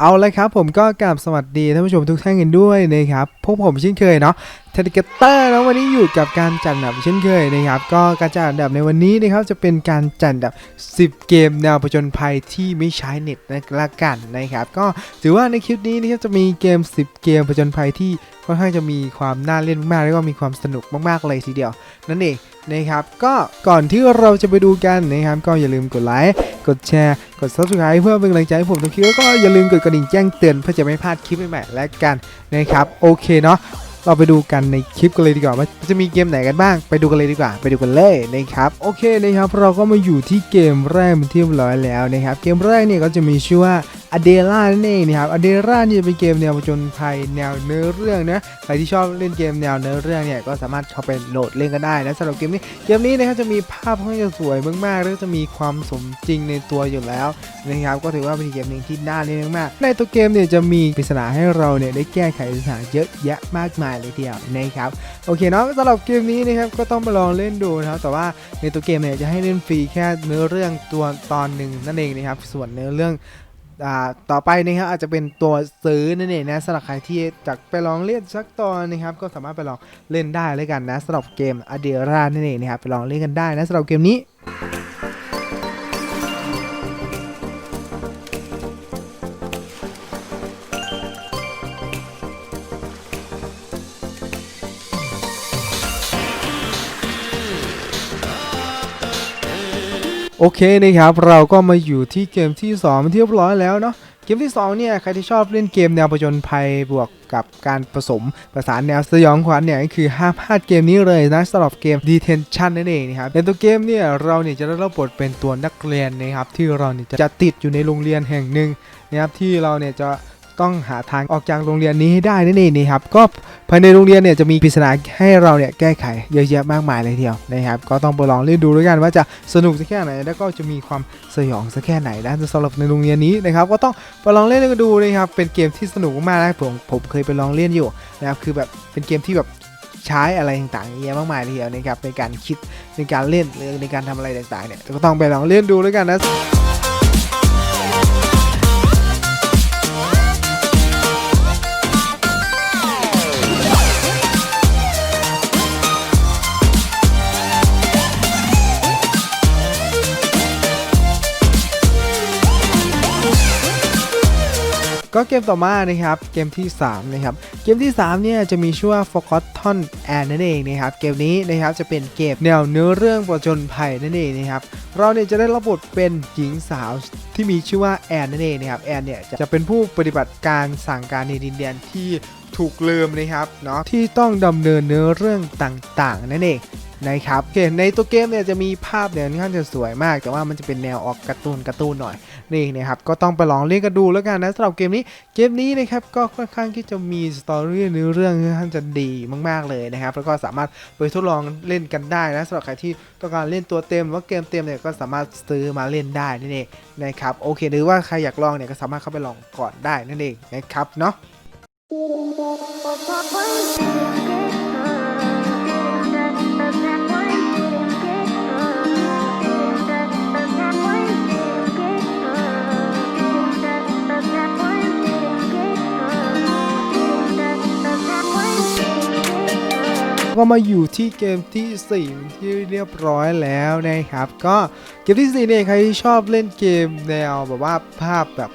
เอาเลยครับผมก็กราบสวัสดีท่านผู้ชมทุกท่านกันด้วยนะครับพวกผมเช่นเคยเนาะเทดเกเตอร์แล้ววันนี้อยู่กับการจัดอันดับเช่นเคยนะครับก็การจัดอันดับในวันนี้นะครับจะเป็นการจัดอันดับ 10 เกมแนวผจญภัยที่ไม่ใช้เน็ตนะละกันนะครับก็ถือว่าในคลิปนี้นะครับจะมีเกม 10 เกมผจญภัยที่ค่อนข้างจะมีความน่าเล่นมากๆแล้วก็มีความสนุกมากๆเลยทีเดียว นั่นเองนะครับก็ก่อนที่เราจะไปดูกันนะครับก็อย่าลืมกดไลค์กดแชร์กด subscribe เพื่อเป็นกำลังใจให้ผมทุกคลิปแล้วก็อย่าลืมกดกระดิ่งแจ้งเตือนเพื่อจะไม่พลาดคลิปใหม่ๆและกันนะครับโอเคเนาะเราไปดูกันในคลิปกันเลยดีกว่าว่าจะมีเกมไหนกันบ้างไปดูกันเลยดีกว่า ไปดูกันเลยนะครับโอเคนะครับเราก็มาอยู่ที่เกมแรกเป็นที่เรียบร้อยแล้วนะครับเกมแรกเนี่ยก็จะมีชื่อว่า อเดล่านั่นเองนะครับอเดล่านี่จะเป็นเกมแนวผจญภัยแนวเนื้อเรื่องนะใครที่ชอบเล่นเกมแนวเนื้อเรื่องเนี่ยก็สามารถเข้าไปโหลดเล่นกันได้นะสำหรับเกมนี้เกมนี้นะครับจะมีภาพค่อนข้างจะสวยมากๆแล้วจะมีความสมจริงในตัวอยู่แล้วนะครับก็ถือว่าเป็นเกมหนึ่งที่น่าเล่นมากๆในตัวเกมเนี่ยจะมีปริศนาให้เราเนี่ยได้แก้ไขปริศนาเยอะแยะมากมายเลยทีเดียวนะครับโอเคเนาะสำหรับเกมนี้นะครับก็ต้องไปลองเล่นดูนะครับแต่ว่าในตัวเกมเนี่ยจะให้เล่นฟรีแค่เนื้อเรื่องตัวตอนหนึ่งนั่นเองนะครับส่วนเนื้อเรื่อง ต่อไปนะครับอาจจะเป็นตัวซื้อนั่นเองนะสำหรับใครที่จะไปลองเล่นสักตอนนะครับก็สามารถไปลองเล่นได้เลยกันนะสำหรับเกมอเดียรานั่นเองนะครับไปลองเล่นกันได้นะสำหรับเกมนี้ โอเคนะครับเราก็มาอยู่ที่เกมที่2ที่เรียบร้อยแล้วเนาะเกมที่ 2 เนี่ยใครที่ชอบเล่นเกมแนวผจญภัยบวกกับการผสมประสานแนวสยองขวัญเนี่ยก็คือห้ามพลาดเกมนี้เลยนะสำหรับเกม Detention นั่นเองนะครับในตัวเกมเนี่ยเราเนี่ยจะได้รับบทเป็นตัวนักเรียนนะครับที่เราเนี่ยจะติดอยู่ในโรงเรียนแห่งหนึ่งนะครับที่เราเนี่ยจะ ต้องหาทางออกจากโรงเรียนนี้ให้ได้นั่นเองนะครับ ก็ภายในโรงเรียนเนี่ยจะมีปริศนาให้เราเนี่ยแก้ไขเยอะแยะมากมายเลยทีเดียวนะครับ ก็ต้องไปลองเล่นดูด้วยกันว่าจะสนุกสักแค่ไหน แล้วก็จะมีความสยองสักแค่ไหนนะสำหรับในโรงเรียนนี้นะครับ ก็ต้องไปลองเล่นกันดูนะครับ เป็นเกมที่สนุกมากนะผมผมเคยไปลองเล่นอยู่นะครับ คือแบบเป็นเกมที่แบบใช้อะไรต่างๆเยอะแยะมากมายเลยทีเดียวนะครับในการคิดในการเล่นหรือในการทำอะไรต่างๆเนี่ยก็ต้องไปลองเล่นดูด้วยกันนะ ก็เกมต่อมานะครับเกมที่3นะครับเกมที่3เนี่ยจะมีชื่อว่า Forgotten Anne นั่นเองนะครับเกมนี้นะครับจะเป็นเกมแนวเนื้อเรื่องประจนภัยนั่นเองนะครับเราเนี่ยจะได้รับบทเป็นหญิงสาวที่มีชื่อว่าแอนนั่นเองนะครับแอนเนี่ยจะเป็นผู้ปฏิบัติการสั่งการในดินแดนที่ถูกลืมนะครับเนาะที่ต้องดำเนินเนื้อเรื่องต่างๆนั่นเอง นะครับโอเคในตัวเกมเนี่ยจะมีภาพเนี่ยค่อนข้างจะสวยมาก แต่ว่ามันจะเป็นแนวออกการ์ตูนการ์ตูนหน่อยนี่นะครับก็ต้องไปลองเล่นกันดูแล้วกันนะสำหรับเกมนี้เกมนี้นะครับก็ค่อนข้างที่จะมีสตอรี่เนื้อเรื่องค่อนข้างจะดีมาก ๆเลยนะครับแล้วก็สามารถไปทดลองเล่นกันได้นะสำหรับใครที่ต้องการเล่นตัวเต็มหรือว่าเกมเต็มเนี่ยก็สามารถซื้อมาเล่นได้นั่นเองนะครับโอเคหรือว่าใครอยากลองเนี่ยก็สามารถเข้าไปลองก่อนได้นั่นเองนะครับเนาะ ก็มาอยู่ที่เกมที่ 4 ที่เรียบร้อยแล้วนะครับ ก็เกมที่ 4 เนี่ยใครที่ชอบเล่นเกมแนวแบบว่าภาพแบบ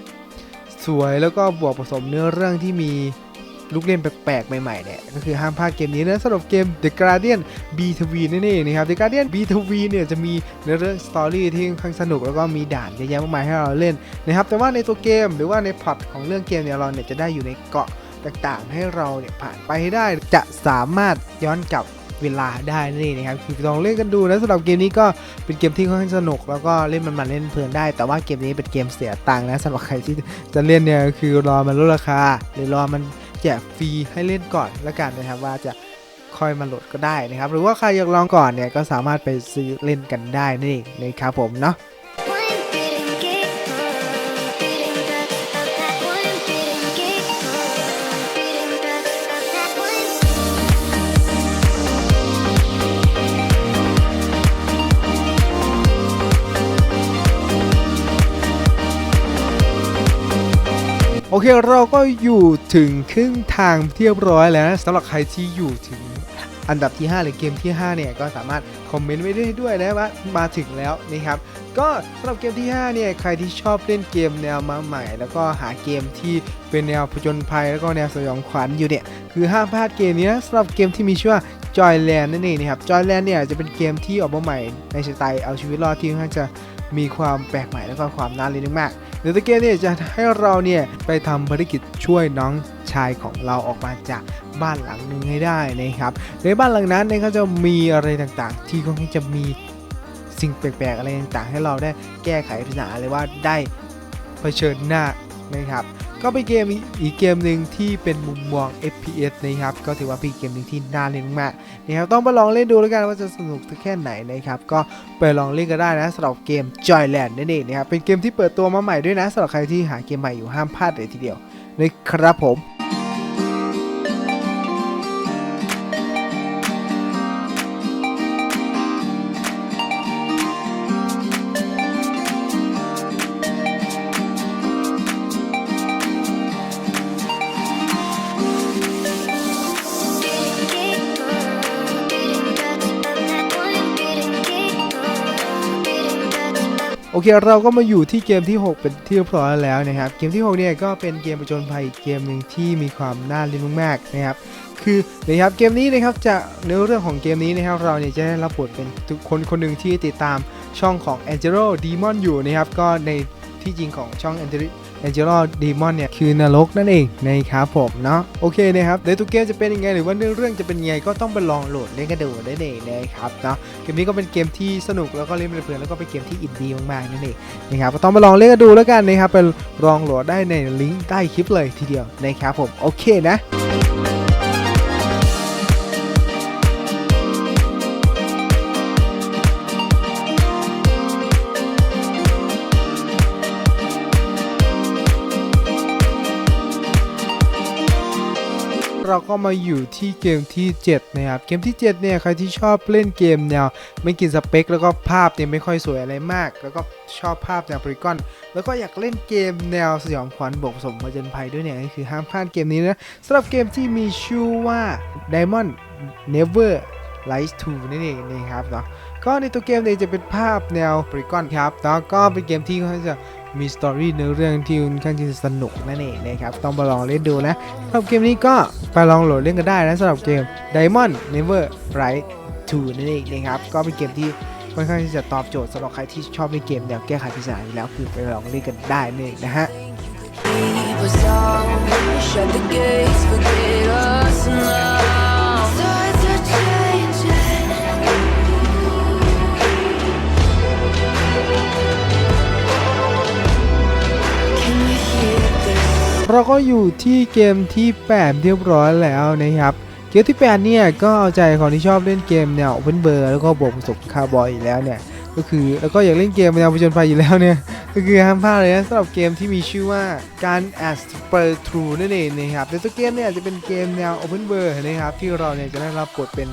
สวยแล้วก็บวกผสมเนื้อเรื่องที่มีลูกเล่นแปลกๆ ใหม่ ๆ เนี่ย ก็คือห้ามพลาดเกมนี้นะสำหรับเกม The Guardian B2V นั่นเองนะครับ The Guardian B2V เนี่ยจะมีเนื้อเรื่องสตอรี่ที่ค่อนข้างสนุกแล้วก็มีด่านเยอะแยะมากมายให้เราเล่นนะครับ แต่ว่าในตัวเกมหรือว่าในพล็อตของเรื่องเกมเนี่ยเราเนี่ยจะได้อยู่ในเกาะ ต่างๆ ให้เราเนี่ยผ่านไปให้ได้จะสามารถย้อนกลับเวลาได้นั่นะครับคือลองเล่นกันดูนะสำหรับเกมนี้ก็เป็นเกมที่ค่อนข้างสนุก แล้วก็เล่นมันๆเล่นเพลินได้ แต่ว่าเกมนี้เป็นเกมเสียตังค์นะสำหรับใครที่จะเล่นเนี่ยคือรอมันลดราคา หรือรอมันแจกฟรีให้เล่นก่อนแล้วกันนะครับว่าจะค่อยมาโหลดก็ได้นะครับ หรือว่าใครอยากลองก่อนเนี่ยก็สามารถไปซื้อเล่นกันได้นั่เองนะครับผมเนาะ เคเราก็อยู่ถึงครึ่งทางเรียบร้อยแล้วนะสำหรับใครที่อยู่ถึงอันดับที่ 5 หรือเกมที่ 5 เนี่ย ก็สามารถคอมเมนต์ไว้ได้ด้วยนะว่ามาถึงแล้วนะครับ ก็สำหรับเกมที่ 5 เนี่ย ใครที่ชอบเล่นเกมแนวมาใหม่ แล้วก็หาเกมที่เป็นแนวผจญภัย แล้วก็แนวสยองขวัญอยู่เนี่ย คือห้ามพลาดเกมนี้นะสำหรับเกมที่มีชื่อว่า Joyland นั่นเองนะครับ Joyland เนี่ยจะเป็นเกมที่ออกมาใหม่ในสไตล์เอาชีวิตรอดที่ค่อนข้างจะมีความแปลกใหม่แล้วก็ความน่าเล่นมากๆ เดี๋ยวตะเกียบเนี่ยจะให้เราเนี่ยไปทำภารกิจช่วยน้องชายของเราออกมาจากบ้านหลังหนึ่งให้ได้นะครับ ในบ้านหลังนั้นเนี่ยเขาจะมีอะไรต่างๆ ที่ค่อนข้างจะมีสิ่งแปลกๆอะไรต่างๆ ให้เราได้แก้ไขปัญหาเลยว่าได้เผชิญหน้านะครับ ก็เป็นเกมอีกเกมหนึ่งที่เป็นมุมมอง FPS นะครับ ก็ถือว่าเป็นเกมหนึ่งที่น่าเล่นมากนะครับ ต้องไปลองเล่นดูแล้วกันว่าจะสนุกสักแค่ไหนนะครับ ก็ไปลองเล่นกันได้นะสำหรับเกม Joyland นั่นเองนะครับ เป็นเกมที่เปิดตัวมาใหม่ด้วยนะสำหรับใครที่หาเกมใหม่อยู่ห้ามพลาดเลยทีเดียวนะครับผม อเค เราก็มาอยู่ที่เกมที่ 6 เป็นที่เรียบร้อยแล้วนะครับ เกมที่ 6 เนี่ยก็เป็นเกมประจนภัยอีเกมหนึ่งที่มีความน่าเล่นมากๆนะครับ คือนะครับเกมนี้นะครับจะเนื้อเรื่องของเกมนี้นะครับเราเนี่ยจะได้รับบทเป็นคนคนหนึ่งที่ติดตามช่องของ Angelo Demon อยู่นะครับก็ใน ที่จริงของช่อง Angelo Angelo Demon เนี่ยคือนรกนั่นเองนะครับผมเนาะโอเคนะครับเดี๋ยวตัวเกมจะเป็นยังไงหรือว่าเนื้อเรื่องจะเป็นยังไงก็ต้องไปลองโหลดเล่นกันดูได้เลยนะครับเนาะเกมนี้ก็เป็นเกมที่สนุกแล้วก็เล่นเพลินแล้วก็เป็นเกมที่อินดี้มากๆนั่นเองนะครับก็ต้องมาลองเล่นกันดูแล้วกันนะครับไปลองโหลดได้ในลิงก์ใต้คลิปเลยทีเดียวนะครับผมโอเคนะ เราก็มาอยู่ที่เกมที่ 7 นะครับ เกมที่ 7 เนี่ย ใครที่ชอบเล่นเกมแนวไม่กินสเปค แล้วก็ภาพเนี่ยไม่ค่อยสวยอะไรมาก แล้วก็ชอบภาพแนวโพลีกอน แล้วก็อยากเล่นเกมแนวสยองขวัญบวกผสมผจญภัยด้วยเนี่ยก็คือห้ามพลาดเกมนี้นะสำหรับเกมที่มีชื่อว่า Diamond Never Lies 2นั่นเองนะครับเนาะก็ในตัวเกมเนี่ยจะเป็นภาพแนวโพลีกอนครับแล้วก็เป็นเกมที่ค่อนข้าจะ มีสตอรี่เนื้อเรื่องที่ค่อนข้างจะสนุกนั่นเองนะครับ ต้องไปลองเล่นดูนะสำหรับเกมนี้ก็ไปลองโหลดเล่นกันได้นะสำหรับเกม Diamond Never Rise 2นั่นเองนะครับ ก็เป็นเกมที่ค่อนข้างที่จะตอบโจทย์สำหรับใครที่ชอบเล่นเกมแนวแก้ไขปริศนาอยู่แล้วคือไปลองเล่นกันได้นั่นเองนะฮะ Keep us out, shut the gates, forget us now. เราก็อยู่ที่เกมที่8เรียบร้อยแล้วนะครับ เกมที่8เนี่ยก็เอาใจคนที่ชอบเล่นเกมแนว Open b u r แล้วก็บวกผสมคาร์บอยอยู่แล้วเนี่ยก็คือแล้วก็อยากเล่นเกมแนวผจญภัยอยู่แล้วเนี่ยก็คือห้ามพลาดเลยนะสำหรับเกมที่มีชื่อว่าการ a s p e r True นั่นเองนะครับแต่ตัวเกมเนี่ยจะเป็นเกมแนว Open b u r นะครับที่เราเนี่ยจะได้รับบทเป็น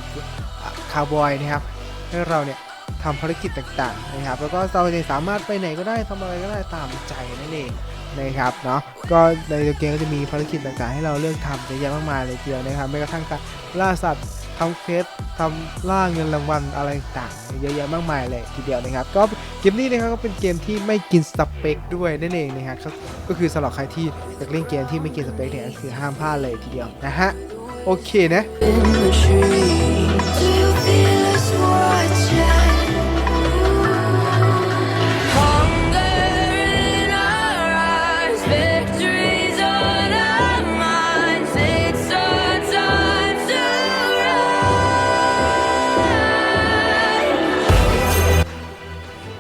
คาร์บอยนะครับให้เราเนี่ยทำภารกิจต่างๆนะครับแล้วก็เราเนี่ยสามารถไปไหนก็ได้ทำอะไรก็ได้ตามใจนั่นเอง นะครับเนาะก็ในเกมก็จะมีภารกิจต่างๆ ให้เราเลือกทำเยอะแยะมากมายเลยทีเดียวนะครับไม่กระทั่งการล่าสัตว์ทำเควสทำล่าเงินรางวัลอะไรต่างๆเยอะแยะมากมายเลยทีเดียวนะครับ ก็เกมนี้นะครับก็เป็นเกมที่ไม่กินสเปคด้วยนั่นเองนะครับก็คือสำหรับใครที่อยากเล่นเกมที่ไม่กินสเปคเนี่ยคือห้ามพลาดเลยทีเดียวนะฮะโอเคนะ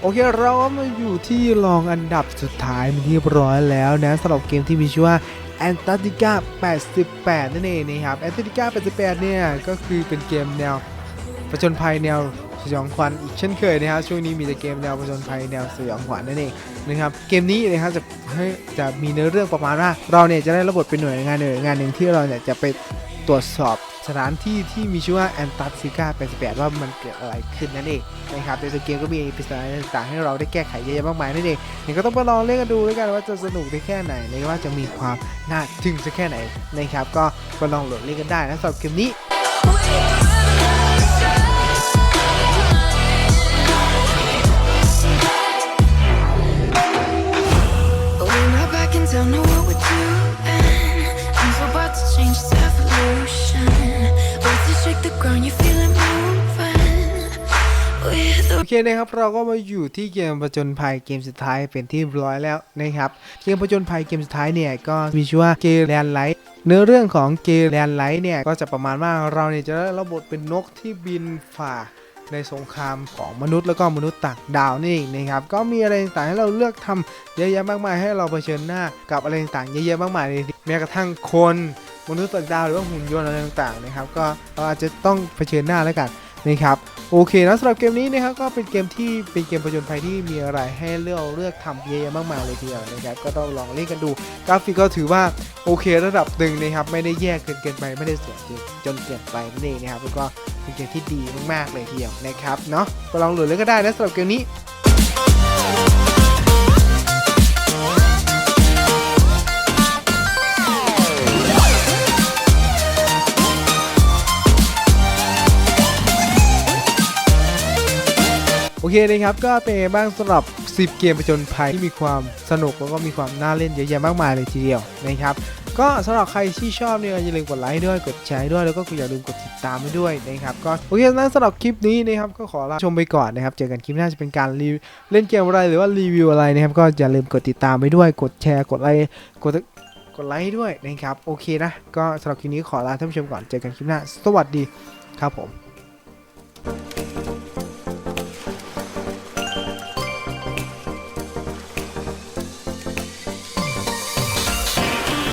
โอเคเรามาอยู่ที่รองอันดับสุดท้ายเป็นที่เรียบร้อยแล้วนะสำหรับเกมที่มีชื่อว่า a n t a r c t i c a 88 นั่นเองนะครับ a n t a r c t i c a 88 เนี่ย ก็คือเป็นเกมแนวผจญภัยแนวสยองขวัญอีกเช่นเคยนะครับช่วงนี้มีแต่เกมแนวผจญภัยแนวสยองขวัญนั่นเองนะครับเกมนี้นะครับจะให้จะมีเนื้อเรื่องประมาณว่าเราเนี่ยจะได้รับบเป็นหน่วยงานหน่วยงานหนึ่งที่เราเนี่ยจะไปตรวจสอบ สถานที่ที่มีชื่อว่าแอนตาร์กติกา88 ว่ามันเกิดอะไรขึ้นนั่นเองนะครับในตัวเกมก็มีปริศนาต่างๆให้เราได้แก้ไขเยอะแยะมากมายนั่นเองเนี่ยก็ต้องไปลองเล่นกันดูแล้วกันว่าจะสนุกได้แค่ไหนเลยว่าจะมีความน่าทึ่งสักแค่ไหนนะครับก็ไปลองโหลดเล่นกันได้นะสำหรับเกมนี้ คนะครับเราก็มาอยู่ที่เกมผจญภัยเกมสุดท้ายเป็นที่ร้อยแล้วนะครับเกมผจญภัยเกมสุดท้ายเนี่ยก็มีชื่อว่าเกมแลนไลท์เนื้อเรื่องของเกมแลนไลท์เนี่ยก็จะประมาณว่าเราเนี่ยจะได้รับบทเป็นนกที่บินฝ่าในสงครามของมนุษย์แล้วก็มนุษย์ต่างดาวนี่เองนะครับก็มีอะไรต่างๆให้เราเลือกทำเยอะแยะมากมายให้เราเผชิญหน้ากับอะไรต่างๆเยอะแยะมากมายเลยแม้กระทั่งคนมนุษย์ต่างดาวหรือว่าหุ่นยนต์อะไรต่างๆนะครับก็เราอาจจะต้องเผชิญหน้าแล้วกันนะครับ โอเคนะสำหรับเกมนี้นะครับก็เป็นเกมที่เป็นเกมประจนภัยที่มีอะไรให้เลือกเลือกทำเยอะแยะมากมายเลยทีเดียวนะครับก็ต้องลองเล่นกันดูกราฟิกก็ถือว่าโอเคระดับหนึ่งนะครับไม่ได้แย่เกินเกินไปไม่ได้สวยจนจนเกินไปนั่นเองนะครับแล้วก็เป็นเกมที่ดีมากๆเลยทีเดียวนะครับเนาะก็ลองโหลดเล่นก็ได้นะสำหรับเกมนี้ เคนะครับก็เป็นบ้างสำหรับ 10 เกมผจญภัยที่มีความสนุกแล้วก็มีความน่าเล่นเยอะแยะมากมายเลยทีเดียวนะครับก็สำหรับใครที่ชอบเนี่ยอย่าลืมกดไลค์ด้วยกดแชร์ด้วยแล้วก็อย่าลืมกดติดตามไปด้วยนะครับก็โอเคนั้นสำหรับคลิปนี้นะครับก็ขอลาชมไปก่อนนะครับเจอกันคลิปหน้าจะเป็นการรีเล่นเกมอะไรหรือว่ารีวิวอะไรนะครับก็อย่าลืมกดติดตามไปด้วย กดแชร์กดไลค์กดกดไลค์ด้วยนะครับโอเคนะก็สำหรับคลิปนี้ขอลาท่านผู้ชมก่อนเจอกันคลิปหน้า สวัสดีครับผม